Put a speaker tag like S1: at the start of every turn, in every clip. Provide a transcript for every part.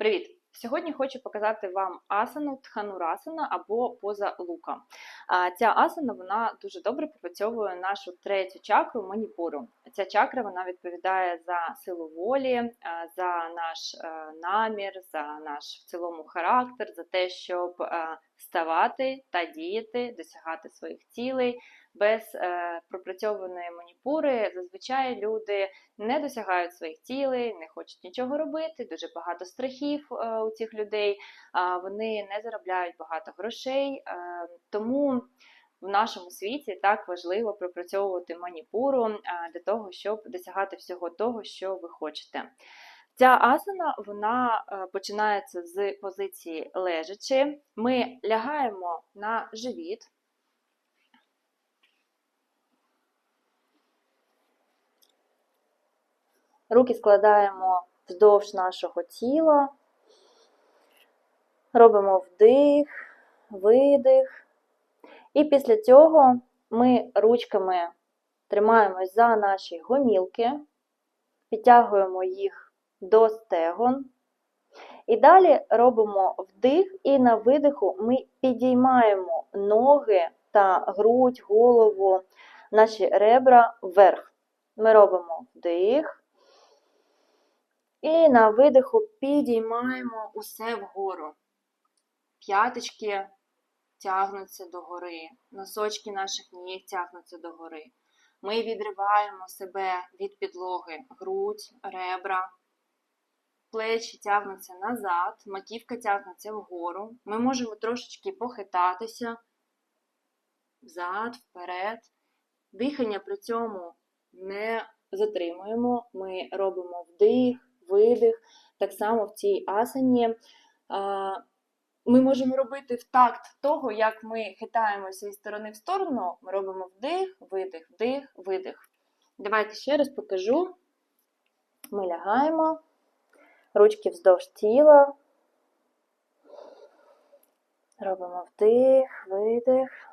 S1: Привіт! Сьогодні хочу показати вам асану тханурасана або поза лука. Ця асана вона дуже добре пропрацьовує нашу третю чакру маніпуру. Ця чакра вона відповідає за силу волі, за наш е, намір, за наш в цілому характер, за те, щоб е, вставати та діяти, досягати своїх цілей. Без е, пропрацьованої маніпури зазвичай люди не досягають своїх цілей, не хочуть нічого робити. Дуже багато страхів е, у цих людей. Вони не заробляють багато грошей. е, Тому в нашому світі так важливо пропрацьовувати маніпуру е, для того, щоб досягати всього того, що ви хочете. Ця асана вона е, починається з позиції лежачи. Ми лягаємо на живіт. Руки складаємо вздовж нашого тіла, робимо вдих, видих. І після цього ми ручками тримаємось за наші гомілки, підтягуємо їх до стегон. І далі робимо вдих, і на видиху ми підіймаємо ноги та грудь, голову, наші ребра вверх. Ми робимо вдих. І на видиху підіймаємо усе вгору. П'яточки тягнуться догори, носочки наших ніг тягнуться догори. Ми відриваємо себе від підлоги, грудь, ребра, плечі тягнуться назад, маківка тягнеться вгору. Ми можемо трошечки похитатися взад, вперед. Дихання при цьому не затримуємо. Ми робимо вдих видих. Так само в цій асані ми можемо робити в такт того, як ми хитаємося із сторони в сторону, ми робимо вдих, видих, вдих, видих. Давайте ще раз покажу. Ми лягаємо, ручки вздовж тіла. Робимо вдих, видих.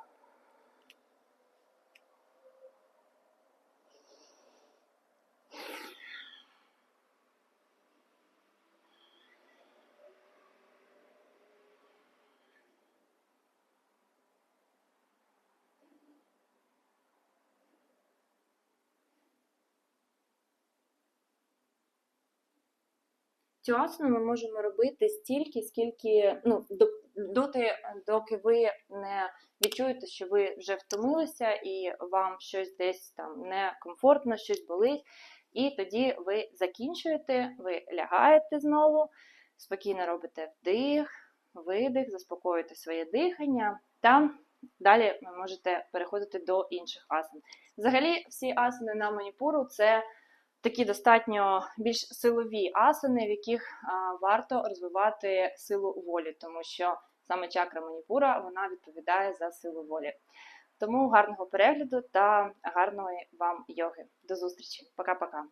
S1: Цю асану ми можемо робити стільки, скільки ну, доти, доки ви не відчуєте, що ви вже втомилися і вам щось десь там некомфортно, щось болить. І тоді ви закінчуєте, ви лягаєте знову, спокійно робите вдих, видих, заспокоюєте своє дихання, та далі ви можете переходити до інших асан. Взагалі, всі асани на маніпуру це такі достатньо більш силові асани, в яких варто розвивати силу волі, тому що саме чакра маніпура вона відповідає за силу волі. Тому гарного перегляду та гарної вам йоги. До зустрічі. Пока-пока.